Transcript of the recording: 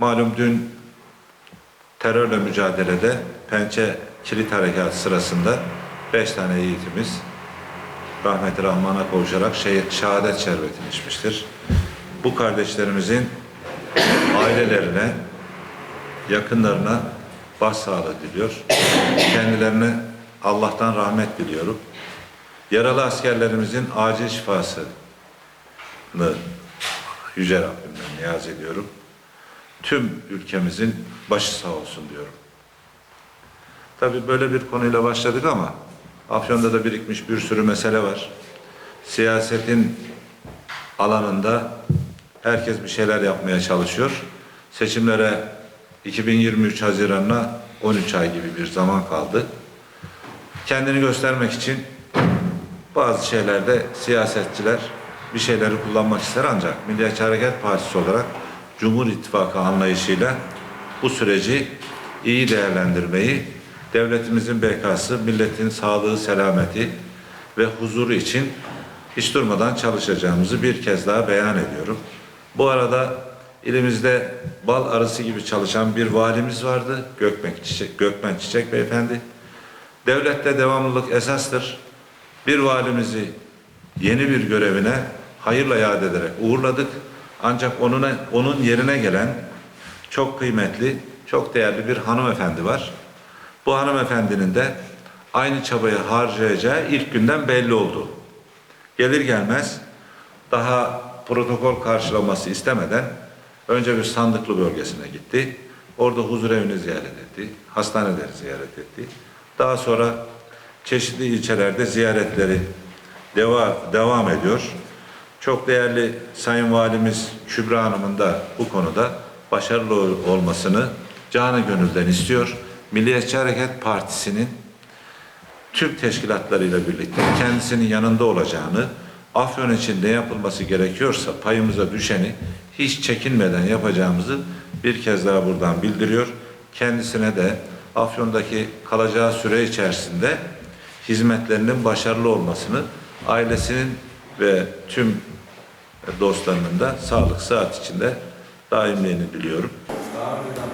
Malum dün terörle mücadelede Pençe Kilit Harekatı sırasında beş tane yiğitimiz rahmeti rahmana kavuşarak şehadet şerbetini içmiştir. Bu kardeşlerimizin ailelerine, yakınlarına başsağlığı diliyor. Kendilerine Allah'tan rahmet diliyorum. Yaralı askerlerimizin acil şifasını Yüce Rabbimden niyaz ediyorum. Tüm ülkemizin başı sağ olsun diyorum. Tabii böyle bir konuyla başladık ama Afyon'da da birikmiş bir sürü mesele var. Siyasetin alanında herkes bir şeyler yapmaya çalışıyor. Seçimlere 2023 Haziran'ına 13 ay gibi bir zaman kaldı. Kendini göstermek için bazı şeylerde siyasetçiler bir şeyleri kullanmak ister ancak Milliyetçi Hareket Partisi olarak Cumhur İttifakı anlayışıyla bu süreci iyi değerlendirmeyi, devletimizin bekası, milletin sağlığı, selameti ve huzuru için hiç durmadan çalışacağımızı bir kez daha beyan ediyorum. Bu arada ilimizde bal arısı gibi çalışan bir valimiz vardı. Gökmen Çiçek, Gökmen Çiçek Beyefendi. Devlette devamlılık esastır. Bir valimizi yeni bir görevine hayırla yad ederek uğurladık. Ancak onun, onun yerine gelen çok kıymetli, çok değerli bir hanımefendi var. Bu hanımefendinin de aynı çabayı harcayacağı ilk günden belli oldu. Gelir gelmez daha protokol karşılaması istemeden önce bir sandıklı bölgesine gitti. Orada huzur evini ziyaret etti. Hastaneleri ziyaret etti. Daha sonra çeşitli ilçelerde ziyaretleri deva, devam ediyor. Çok değerli Sayın Valimiz Kübra Hanım'ın da bu konuda başarılı ol- olmasını canı gönülden istiyor. Milliyetçi Hareket Partisi'nin tüm teşkilatlarıyla birlikte kendisinin yanında olacağını, Afyon için ne yapılması gerekiyorsa payımıza düşeni hiç çekinmeden yapacağımızı bir kez daha buradan bildiriyor. Kendisine de Afyon'daki kalacağı süre içerisinde hizmetlerinin başarılı olmasını, ailesinin ve tüm dostlarının da sağlık sıhhat içinde daimliğini diliyorum. Daha önceden